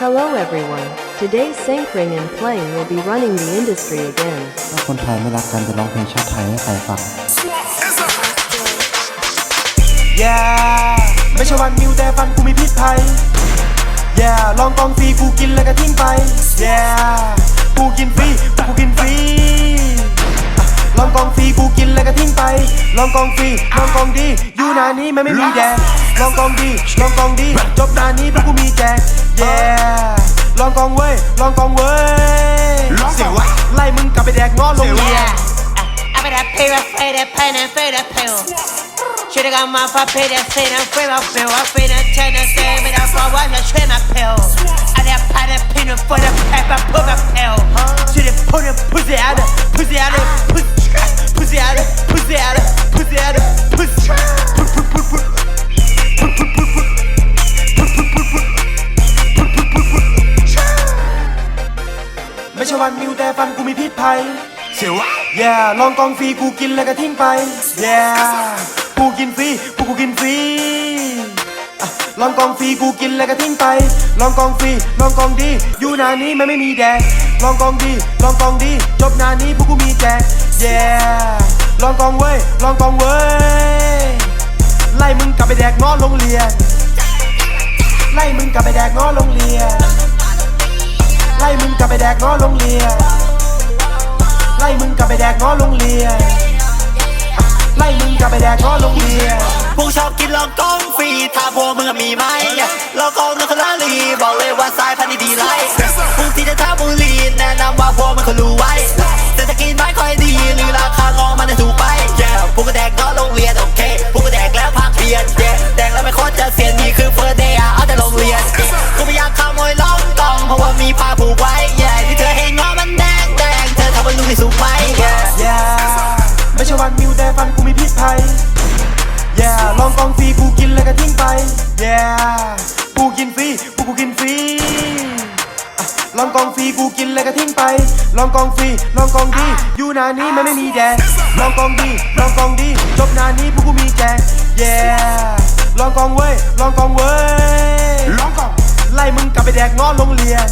Hello everyone. Today's Sankring and playing will be running the industry again. ถ้าคนไทยไม่รักกันจะร้องเพลงชาติไทยให้ใครฟัง yeah ไม่ใช่วันมิวแต่ฟันกูมีพิษภัย yeah ลองกองฟรีกูกินแล้วก็ทิ้งไป yeah กูกินฟรีกูกินฟรีอะลองกองฟรีกูกินแล้วก็ทิ้งไป ลองกองฟรีลองกองดีอยู่นานนี้มันไม่มีแดงลองกองดีลองกองดีจบนานนี้ ไล่มึงกลับไปแดกง้อโรงเรียน I better pay that pay that pay that pay that pill. Shoulda got my fa pay that say that pay that pill. I pay that ten that say me that for what that train that pill. I that pay that peanut for the pepper put that pill. Should have put the pussy out of pussy out of วันมิวแต่ฟันกูมีพิษภัยเสียวะ yeah ลองกองฟรีกูกินแล้วก็ทิ้งไป yeah กูกินฟรีกูกูกินฟรีอะลองกองฟรีกูกินแล้วก็ทิ้งไป ลองกองฟรีลองกองดีอยู่นานนี้มันไม่มีแดกลองกองดีลองกองดีจบนานนี้พวกกูมีแจก yeah ลองกองเว้ยลองกองเว้ยไล่มึงกลับไปแดกง้อโรงเรียนไล่มึงกลับไปแดกง้อโรงเรียนไล่ มึงกลับไปแดกง้อโรงเรียนไล่มึงกลับไปแดกง้อโรงเรียน กูมีพิษภัย yeah ลองกองฟรีกูกินแล้วก็ทิ้งไป yeah กูกินฟรีกูกูกินฟรีอะลองกองฟรีกูกินแล้วก็ทิ้งไป ลองกองฟรีลองกองดีอยู่นานนี้มันไม่มีแดงลองกองดีลองกองดีจบนานนี้พวกกูมีแจก yeah ลองกองเว้ยลองกองเว้ยลองกองไล่มึงกลับไปแดกง้อโรงเรียน